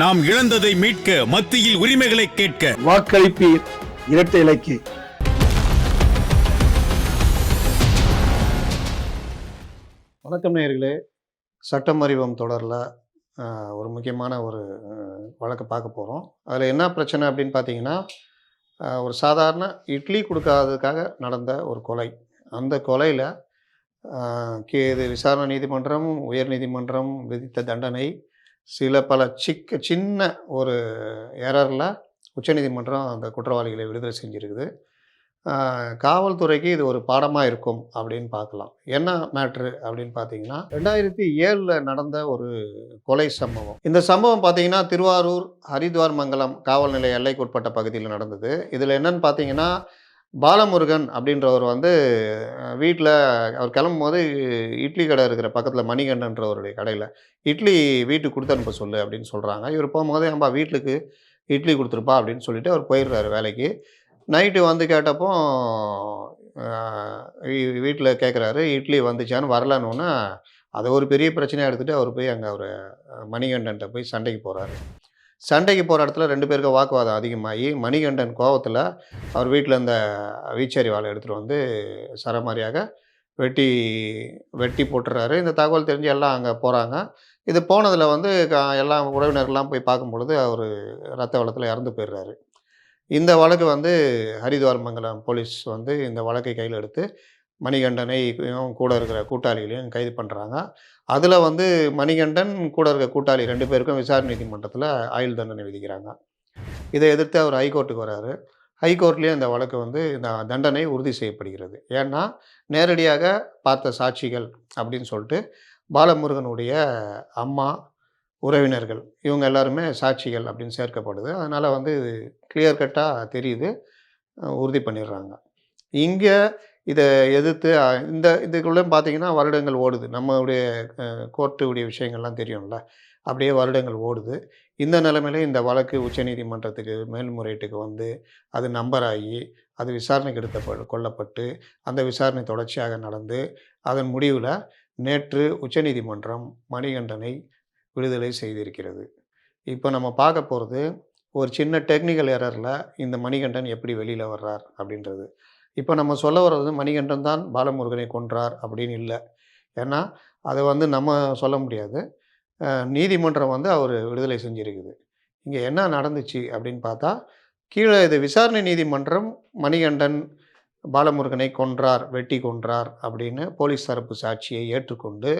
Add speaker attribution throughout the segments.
Speaker 1: நாம் இழந்ததை மீட்க மத்தியில் உரிமைகளை கேட்க.
Speaker 2: வாக்களிப்பீர் இரட்டை இலக்கு. வணக்கம் நேயர்களே. சட்டம் அறிவம் தொடரில் ஒரு முக்கியமான ஒரு வழக்கை பார்க்க போகிறோம் அதில் என்ன பிரச்சனை அப்படின்னு பார்த்தீங்கன்னா ஒரு சாதாரண இட்லி கொடுக்காததுக்காக நடந்த ஒரு கொலை. அந்த கொலையில் கே இது விசாரணை நீதிமன்றம் உயர் நீதிமன்றம் விதித்த தண்டனை சில பல சிக்க சின்ன ஒரு எரரில் உச்சநீதிமன்றம் அந்த குற்றவாளிகளை விடுதலை செஞ்சுருக்குது. காவல்துறைக்கு இது ஒரு பாடமாக இருக்கும் அப்படின்னு பார்க்கலாம். என்ன மேட்ரு அப்படின்னு பார்த்தீங்கன்னா ரெண்டாயிரத்தி ஏழில் நடந்த ஒரு கொலை சம்பவம். இந்த சம்பவம் பார்த்தீங்கன்னா திருவாரூர் ஹரித்வார் மங்கலம் காவல் நிலைய எல்லைக்குட்பட்ட பகுதியில் நடந்தது. இதில் என்னன்னு பார்த்தீங்கன்னா பாலமுருகன் அப்படின்றவர் வந்து வீட்டில் அவர் கிளம்பும்போது இட்லி கடை இருக்கிற பக்கத்தில் மணிகண்டன்றவருடைய கடையில் இட்லி வீட்டுக்கு கொடுத்து அனுப்ப சொல்லு அப்படின்னு சொல்கிறாங்க இவர் போகும்போது ஏன்பா வீட்டுக்கு இட்லி கொடுத்துருப்பா அப்படின்னு சொல்லிட்டு அவர் போயிடுறாரு வேலைக்கு. நைட்டு வந்து கேட்டப்போ வீட்டில் கேட்குறாரு இட்லி வந்துச்சான்னு வரலன்னு அதை ஒரு பெரிய பிரச்சனையாக எடுத்துகிட்டு அவர் போய் அங்கே அவர் மணிகண்டன்ட்ட போய் சண்டைக்கு போகிறாரு சண்டைக்கு போகிற இடத்துல ரெண்டு பேருக்கு வாக்குவாதம் அதிகமாகி மணிகண்டன் கோவத்தில் அவர் வீட்டில் இந்த வீச்சேரி வாழை எடுத்துகிட்டு வந்து சரமாரியாக வெட்டி வெட்டி போட்டுறாரு. இந்த தகவல் தெரிஞ்சு எல்லாம் அங்கே போகிறாங்க இது போனதில் வந்து க- எல்லாம் உறவினர்கள்லாம் போய் பார்க்கும் பொழுது அவர் ரத்த வளத்தில் இறந்து போயிடுறாரு. இந்த வழக்கு வந்து ஹரித்வார் மங்கலம் போலீஸ் வந்து இந்த வழக்கை கையில் எடுத்து மணிகண்டனை கூட இருக்கிற கூட்டாளிகளையும் கைது பண்ணுறாங்க அதில் வந்து மணிகண்டன் கூட இருக்க கூட்டாளி ரெண்டு பேருக்கும் விசாரணை நீதிமன்றத்தில் ஆயுள் தண்டனை விதிக்கிறாங்க. இதை எதிர்த்து அவர் ஹைகோர்ட்டுக்கு வராரு. ஹைகோர்ட்லேயே இந்த வழக்கு வந்து இந்த தண்டனை உறுதி செய்யப்படுகிறது. ஏன்னா நேரடியாக பார்த்த சாட்சிகள் அப்படின்னு சொல்லிட்டு பாலமுருகனுடைய அம்மா உறவினர்கள் இவங்க எல்லாருமே சாட்சிகள் அப்படின்னு சேர்க்கப்படுது. அதனால் வந்து கிளியர் கட்டாக தெரியுது. உறுதி பண்ணிடுறாங்க. இங்கே இதை எதிர்த்து இந்த இதுக்குள்ளே பார்த்தீங்கன்னா வருடங்கள் ஓடுது. நம்மளுடைய கோர்ட்டுடைய விஷயங்கள்லாம் தெரியும்ல. அப்படியே வருடங்கள் ஓடுது. இந்த நிலைமையில இந்த வழக்கு உச்சநீதிமன்றத்துக்கு மேல்முறையீட்டுக்கு வந்து அது நம்பர் ஆகி அது விசாரணைக்கு எடுத்த கொல்லப்பட்டு அந்த விசாரணை தொடர்ச்சியாக நடந்து அதன் முடிவில் நேற்று உச்சநீதிமன்றம் மணிகண்டனை விடுதலை செய்திருக்கிறது. இப்போ நம்ம பார்க்க போகிறது ஒரு சின்ன டெக்னிக்கல் எரரில் இந்த மணிகண்டன் எப்படி வெளியில் வர்றார் அப்படின்றது. இப்போ நம்ம சொல்ல வர்றது மணிகண்டன் தான் பாலமுருகனை கொன்றார் அப்படின்னு இல்லை. ஏன்னா அதை வந்து நம்ம சொல்ல முடியாது. நீதிமன்றம் வந்து அவர் விடுதலை செஞ்சிருக்குது. இங்கே என்ன நடந்துச்சு அப்படின்னு பார்த்தா கீழே இது விசாரணை நீதிமன்றம் மணிகண்டன் பாலமுருகனை கொன்றார் வெட்டி கொன்றார் அப்படின்னு போலீஸ் தரப்பு சாட்சியை ஏற்றுக்கொண்டு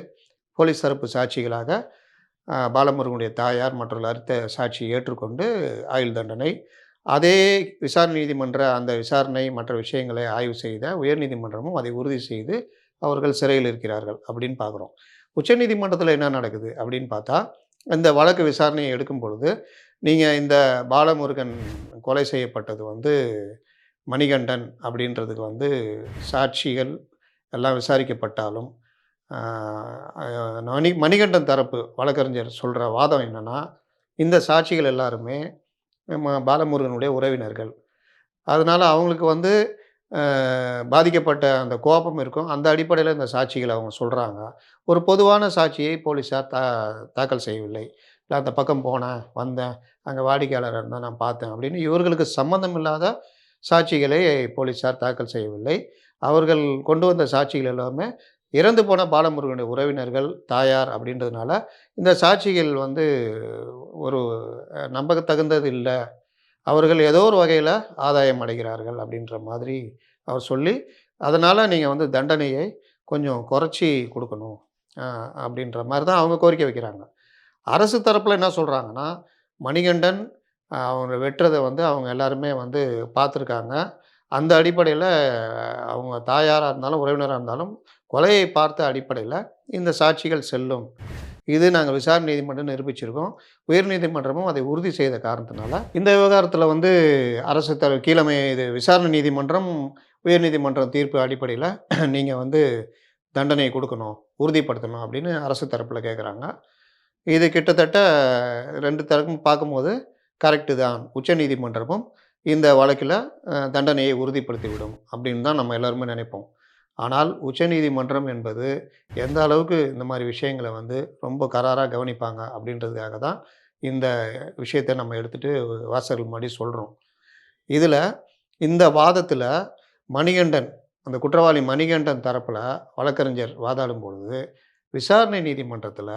Speaker 2: போலீஸ் தரப்பு சாட்சிகளாக பாலமுருகனுடைய தாயார் மற்றொரு அடுத்த சாட்சியை ஏற்றுக்கொண்டு ஆயுள் தண்டனை அதே விசாரணை நீதிமன்ற அந்த விசாரணை மற்ற விஷயங்களை ஆய்வு செய்த உயர்நீதிமன்றமும் அதை உறுதி செய்து அவர்கள் சிறையில் இருக்கிறார்கள் அப்படின்னு பார்க்குறோம். உச்சநீதிமன்றத்தில் என்ன நடக்குது அப்படின்னு பார்த்தா இந்த வழக்கு விசாரணையை எடுக்கும் பொழுது நீங்கள் இந்த பாலமுருகன் கொலை செய்யப்பட்டது வந்து மணிகண்டன் அப்படின்றதுக்கு வந்து சாட்சிகள் எல்லாம் விசாரிக்கப்பட்டாலும் மணி மணிகண்டன் தரப்பு வழக்கறிஞர் சொல்கிற வாதம் என்னென்னா இந்த சாட்சிகள் எல்லாருமே பாலமுருகனுடைய உறவினர்கள். அதனால் அவங்களுக்கு வந்து பாதிக்கப்பட்ட அந்த கோபம் இருக்கும். அந்த அடிப்படையில் இந்த சாட்சிகளை அவங்க சொல்கிறாங்க ஒரு பொதுவான சாட்சியை போலீஸார் தா தாக்கல் செய்யவில்லை. இல்லை அந்த பக்கம் போனேன் வந்தேன். அங்கே வாடிக்கையாளர் இருந்தால் நான் பார்த்தேன். அப்படின்னு இவர்களுக்கு சம்மந்தம் இல்லாத சாட்சிகளை போலீஸார் தாக்கல் செய்யவில்லை. அவர்கள் கொண்டு வந்த சாட்சிகள் எல்லாமே இறந்து போன பாலமுருகனுடைய உறவினர்கள் தாயார் அப்படின்றதுனால இந்த சாட்சிகள் வந்து ஒரு அஹ், நம்பத்தகுந்தது இல்லை. அவர்கள் ஏதோ ஒரு வகையில் ஆதாயம் அடைகிறார்கள் அப்படின்ற மாதிரி அவர் சொல்லி அதனால் நீங்கள் வந்து தண்டனையை கொஞ்சம் குறைச்சி கொடுக்கணும் அப்படின்ற மாதிரி தான் அவங்க கோரிக்கை வைக்கிறாங்க. அரசு தரப்பில் என்ன சொல்கிறாங்கன்னா மணிகண்டன் அவங்க வெட்டுறதை வந்து அவங்க எல்லாருமே வந்து பார்த்துருக்காங்க. அந்த அடிப்படையில் அவங்க தாயாராக இருந்தாலும் உறவினராக இருந்தாலும் கொலையை பார்த்த அடிப்படையில் இந்த சாட்சிகள் செல்லும். இது நாங்கள் விசாரணை நீதிமன்றம் நிரூபிச்சிருக்கோம். உயர்நீதிமன்றமும் அதை உறுதி செய்த காரணத்தினால இந்த விவகாரத்தில் வந்து அரசு தர கீழமை இது விசாரணை நீதிமன்றம் உயர்நீதிமன்றம் தீர்ப்பு அடிப்படையில் நீங்கள் வந்து தண்டனை கொடுக்கணும் உறுதிப்படுத்தணும் அப்படின்னு அரசு தரப்பில் கேட்குறாங்க இது கிட்டத்தட்ட ரெண்டு தரப்பும் பார்க்கும்போது கரெக்டு தான். உச்சநீதிமன்றமும் இந்த வழக்கில் தண்டனையை உறுதிப்படுத்திவிடும் அப்படின்னு தான் நம்ம எல்லாருமே நினைப்போம். ஆனால் உச்சநீதிமன்றம் என்பது எந்த அளவுக்கு இந்த மாதிரி விஷயங்களை வந்து ரொம்ப கராராக கவனிப்பாங்க அப்படின்றதுக்காக தான் இந்த விஷயத்தை நம்ம எடுத்துகிட்டு வாசகர்கள் முன்னாடி சொல்கிறோம் இதில் இந்த வாதத்தில் மணிகண்டன் அந்த குற்றவாளி மணிகண்டன் தரப்பில் வழக்கறிஞர் வாதாடும் பொழுது விசாரணை நீதிமன்றத்தில்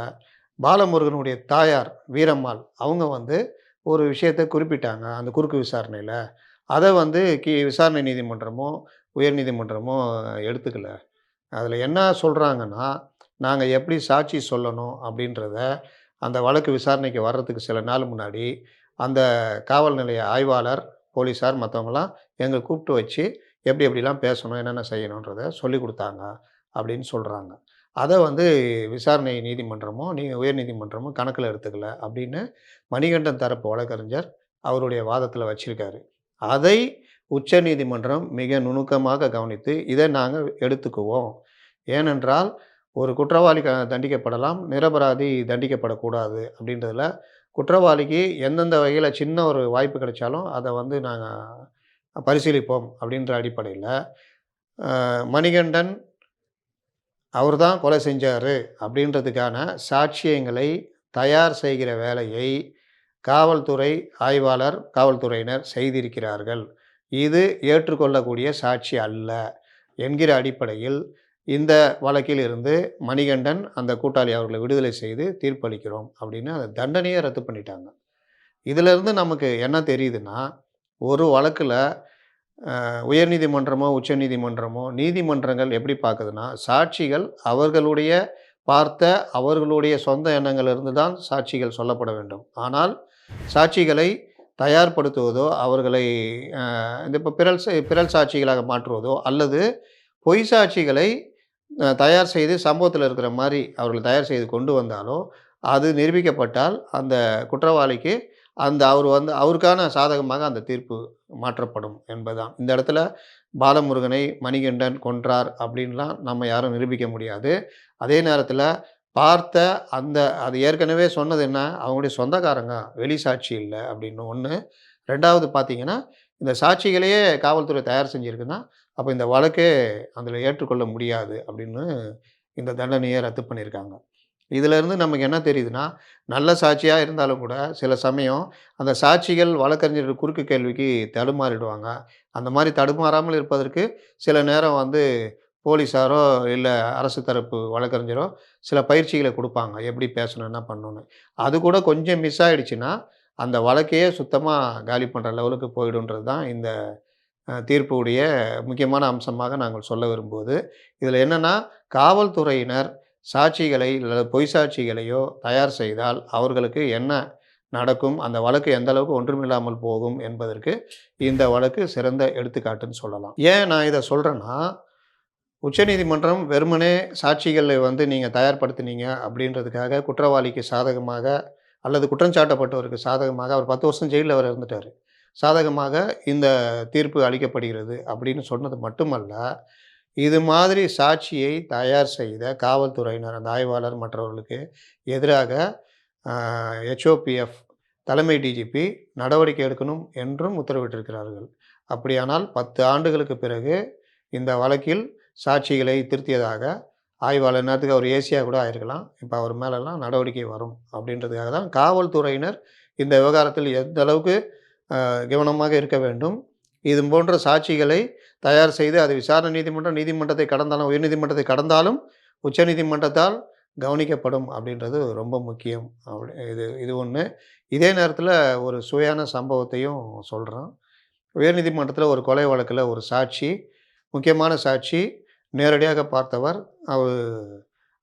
Speaker 2: பாலமுருகனுடைய தாயார் வீரம்மாள் அவங்க வந்து ஒரு விஷயத்தை குறிப்பிட்டாங்க அந்த குறுக்கு விசாரணையில். அதை வந்து கி விசாரணை நீதிமன்றமும் உயர்நீதிமன்றமும் எடுத்துக்கல. அதில் என்ன சொல்கிறாங்கன்னா நாங்கள் எப்படி சாட்சி சொல்லணும்? அப்படின்றத அந்த வழக்கு விசாரணைக்கு வர்றதுக்கு சில நாள் முன்னாடி அந்த காவல் நிலைய ஆய்வாளர் போலீஸார் மற்றவங்களாம் எங்களை கூப்பிட்டு வச்சு எப்படி எப்படிலாம் பேசணும்? என்னென்ன செய்யணுன்றத சொல்லி கொடுத்தாங்க அப்படின்னு சொல்கிறாங்க அதை வந்து விசாரணை நீதிமன்றமும் நீ உயர்நீதிமன்றமும் கணக்கில் எடுத்துக்கல அப்படின்னு மணிகண்டன் தரப்பு வழக்கறிஞர் அவருடைய வாதத்தில் வச்சுருக்காரு. அதை உச்ச நீதிமன்றம் மிக நுணுக்கமாக கவனித்து இதை நாங்கள் எடுத்துக்குவோம். ஏனென்றால் ஒரு குற்றவாளி தண்டிக்கப்படலாம் நிரபராதி தண்டிக்கப்படக்கூடாது அப்படின்றதுல குற்றவாளிக்கு எந்தெந்த வகையில் சின்ன ஒரு வாய்ப்பு கிடைச்சாலும் அதை வந்து நாங்கள் பரிசீலிப்போம் அப்படின்ற அடிப்படையில் மணிகண்டன் அவர் தான் கொலை செஞ்சார் அப்படின்றதுக்கான சாட்சியங்களை தயார் செய்கிற வேலையை காவல்துறை ஆய்வாளர் காவல்துறையினர் செய்திருக்கிறார்கள். இது ஏற்றுக்கொள்ளக்கூடிய சாட்சி அல்ல என்கிற அடிப்படையில் இந்த வழக்கில் இருந்து மணிகண்டன் அந்த கூட்டாளி அவர்களை விடுதலை செய்து தீர்ப்பளிக்கிறோம் அப்படின்னு அந்த தண்டனையை ரத்து பண்ணிட்டாங்க. இதிலிருந்து நமக்கு என்ன தெரியுதுன்னா ஒரு வழக்கில் உயர்நீதிமன்றமோ உச்சநீதிமன்றமோ நீதிமன்றங்கள் எப்படி பார்க்குதுன்னா சாட்சிகள் அவர்களுடைய பார்த்த அவர்களுடைய சொந்த எண்ணங்களிலிருந்து தான் சாட்சிகள் சொல்லப்பட வேண்டும். ஆனால் சாட்சிகளை தயார்படுத்துவதோ அவர்களை இந்த இப்போ பிறல் பிறல் சாட்சிகளாக மாற்றுவதோ அல்லது பொய் சாட்சிகளை தயார் செய்து சம்பவத்தில் இருக்கிற மாதிரி அவர்கள் தயார் செய்து கொண்டு வந்தாலோ அது நிரூபிக்கப்பட்டால் அந்த குற்றவாளிக்கு அந்த அவர் வந்து அவருக்கான சாதகமாக அந்த தீர்ப்பு மாற்றப்படும் என்பதுதான். இந்த இடத்துல பாலமுருகனை மணிகண்டன் கொன்றார் அப்படின்லாம் நம்ம யாரும் நிரூபிக்க முடியாது. அதே நேரத்தில் பார்த்த அந்த அது ஏற்கனவே சொன்னது என்ன? அவங்களுடைய சொந்தக்காரங்க வெளி சாட்சி இல்லை அப்படின்னு ஒன்று ரெண்டாவது பார்த்தீங்கன்னா இந்த சாட்சிகளையே காவல்துறை தயார் செஞ்சுருக்குன்னா அப்போ இந்த வழக்கே அதில் ஏற்றுக்கொள்ள முடியாது அப்படின்னு இந்த தண்டனையை ரத்து பண்ணியிருக்காங்க இதிலேருந்து நமக்கு என்ன தெரியுதுன்னா நல்ல சாட்சியாக இருந்தாலும் கூட சில சமயம் அந்த சாட்சிகள் வழக்கறிஞர்கள் குறுக்கு கேள்விக்கு தடுமாறிடுவாங்க. அந்த மாதிரி தடுமாறாமல் இருப்பதற்கு சில நேரம் வந்து போலீஸாரோ இல்லை அரசு தரப்பு வழக்கறிஞரோ சில பயிற்சிகளை கொடுப்பாங்க. எப்படி பேசணும் என்ன பண்ணணும்னு. அது கூட கொஞ்சம் மிஸ் ஆகிடுச்சுன்னா அந்த வழக்கையே சுத்தமாக காலி பண்ணுற லெவலுக்கு போயிடுன்றது தான் இந்த தீர்ப்புடைய முக்கியமான அம்சமாக நாங்கள் சொல்ல விரும்புவது. இதில் என்னென்னா காவல்துறையினர் சாட்சிகளை அல்லது பொய் சாட்சிகளையோ தயார் செய்தால் அவர்களுக்கு என்ன நடக்கும் அந்த வழக்கு எந்த அளவுக்கு ஒன்றுமில்லாமல் போகும் என்பதற்கு இந்த வழக்கு சிறந்த எடுத்துக்காட்டுன்னு சொல்லலாம். ஏன் நான் இதை சொல்கிறேன்னா உச்சநீதிமன்றம் வெறுமனே சாட்சிகளை வந்து நீங்கள் தயார்படுத்தினீங்க அப்படின்றதுக்காக குற்றவாளிக்கு சாதகமாக அல்லது குற்றஞ்சாட்டப்பட்டவருக்கு சாதகமாக அவர் பத்து வருஷம் ஜெயிலில் அவர் இருந்துட்டார். சாதகமாக இந்த தீர்ப்பு அளிக்கப்படுகிறது அப்படின்னு சொன்னது மட்டுமல்ல இது மாதிரி சாட்சியை தயார் செய்த காவல்துறையினர் அந்த ஆய்வாளர் மற்றவர்களுக்கு எதிராக ஹெச்ஓபிஎஃப் தலைமை டிஜிபி நடவடிக்கை எடுக்கணும் என்றும் உத்தரவிட்டிருக்கிறார்கள். அப்படியானால் பத்து ஆண்டுகளுக்கு பிறகு இந்த வழக்கில் சாட்சிகளை திருத்தியதாக ஆய்வாளர் நேரத்துக்கு அவர் ஏசியாக கூட ஆயிருக்கலாம். இப்போ அவர் மேலெல்லாம் நடவடிக்கை வரும் அப்படின்றதுக்காக தான் காவல்துறையினர் இந்த விவகாரத்தில் எந்த அளவுக்கு கவனமாக இருக்க வேண்டும். இது போன்ற சாட்சிகளை தயார் செய்து அது விசாரணை நீதிமன்றம் நீதிமன்றத்தை கடந்தாலும் உயர்நீதிமன்றத்தை கடந்தாலும் உச்சநீதிமன்றத்தால் கவனிக்கப்படும் அப்படின்றது ரொம்ப முக்கியம். அப்படி இது இது ஒன்று இதே நேரத்தில் ஒரு சுவையான சம்பவத்தையும் சொல்கிறோம் உயர்நீதிமன்றத்தில் ஒரு கொலை வழக்கில் ஒரு சாட்சி முக்கியமான சாட்சி நேரடியாக பார்த்தவர் அவர்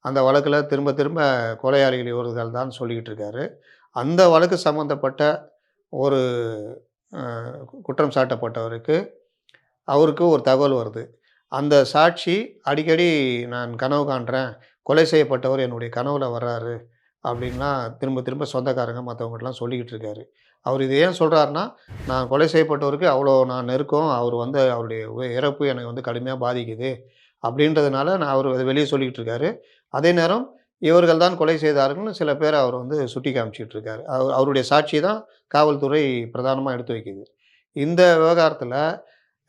Speaker 2: அந்த வழக்கில் திரும்ப திரும்ப கொலையாளிகள் இவர்கள் தான் சொல்லிக்கிட்டு இருக்காரு. அந்த வழக்கு சம்மந்தப்பட்ட ஒரு குற்றம் சாட்டப்பட்டவருக்கு அவருக்கு ஒரு தகவல் வருது. அந்த சாட்சி அடிக்கடி நான் கனவு காண்றேன். கொலை செய்யப்பட்டவர் என்னுடைய கனவுல வர்றாரு அப்படின்லாம் திரும்ப திரும்ப சொந்தக்காரங்க மற்றவங்ககிட்டலாம் சொல்லிக்கிட்டு இருக்காரு. அவர் இது ஏன் சொல்கிறாருன்னா நான் கொலை செய்யப்பட்டவருக்கு அவ்வளோ நான் நெருக்கம் அவர் வந்து அவருடைய உ- இறப்பு எனக்கு வந்து கடுமையாக பாதிக்குது. அப்படின்றதுனால நான் அவர் அதை வெளியே சொல்லிக்கிட்டு இருக்காரு. அதே நேரம் இவர்கள் தான் கொலை செய்தார்கள்னு சில பேர் அவர் வந்து சுட்டி காமிச்சிட்டு இருக்காரு. அவர் அவருடைய சாட்சி தான் காவல்துறை பிரதானமாக எடுத்து வைக்குது. இந்த விவகாரத்தில்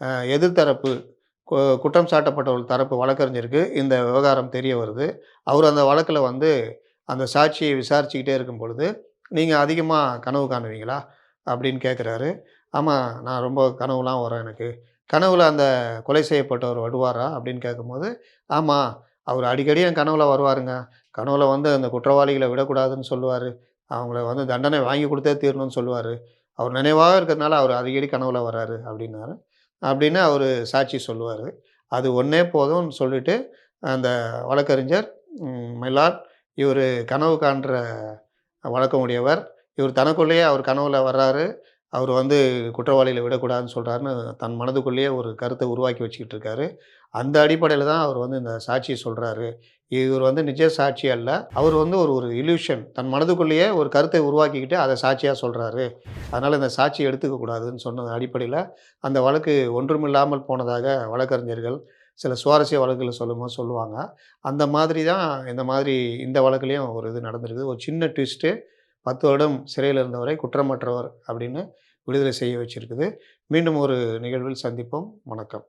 Speaker 2: எதிர்த்தரப்பு கு- குற்றம் சாட்டப்பட்டவர்கள் தரப்பு வழக்கறிஞருக்கு இந்த விவகாரம் தெரிய வருது. அவர் அந்த வழக்கில் வந்து அந்த சாட்சியை விசாரிச்சுக்கிட்டே இருக்கும் பொழுது நீங்கள் அதிகமாக கனவு காணுவீங்களா? அப்படின்னு கேட்குறாரு ஆமாம் நான் ரொம்ப கனவுலாம் வரும் எனக்கு. கனவுல அந்த கொலை செய்யப்பட்டவர் வருவாரா? அப்படின்னு கேட்கும்போது ஆமாம் அவர் அடிக்கடி என் கனவுல வருவாருங்க. கனவுல வந்து அந்த குற்றவாளிகளை விடக்கூடாதுன்னு சொல்லுவார். அவங்கள வந்து தண்டனை வாங்கி கொடுத்தே தீரணும்னு சொல்லுவார். அவர் நினைவாக இருக்கிறதுனால அவர் அடிக்கடி கனவுல வராரு அப்படின்னாரு. அப்படின்னு அவர் சாட்சி சொல்லுவார். அது ஒன்றே போதும்னு சொல்லிட்டு அந்த வழக்கறிஞர் மெல்லார் இவர் கனவு காண்ற வழக்கம் உடையவர். இவர் தனக்குள்ளேயே அவர் கனவுல வர்றாரு. அவர் வந்து குற்றவாளியில் விடக்கூடாதுன்னு சொல்கிறாருன்னு தன் மனதுக்குள்ளேயே ஒரு கருத்தை உருவாக்கி வச்சுக்கிட்டு இருக்காரு அந்த அடிப்படையில் தான் அவர் வந்து இந்த சாட்சியை சொல்கிறாரு இவர் வந்து நிஜ சாட்சி அல்ல. அவர் வந்து ஒரு ஒரு இல்யூஷன் தன் மனதுக்குள்ளேயே ஒரு கருத்தை உருவாக்கிக்கிட்டு அதை சாட்சியாக சொல்கிறாரு அதனால் இந்த சாட்சியை எடுத்துக்கக்கூடாதுன்னு சொன்ன அடிப்படையில் அந்த வழக்கு ஒன்றுமில்லாமல் போனதாக வழக்கறிஞர்கள் சில சுவாரஸ்ய வழக்குகளை சொல்லும்போது சொல்லுவாங்க. அந்த மாதிரி தான் இந்த மாதிரி இந்த வழக்குலேயும் ஒரு இது நடந்திருக்குது. ஒரு சின்ன ட்விஸ்ட்டு பத்து வருடம் சிறையில் இருந்தவரை குற்றமற்றவர் அப்படின்னு விடுதலை செய்ய வச்சிருக்குது. மீண்டும் ஒரு நிகழ்வில் சந்திப்போம். வணக்கம்.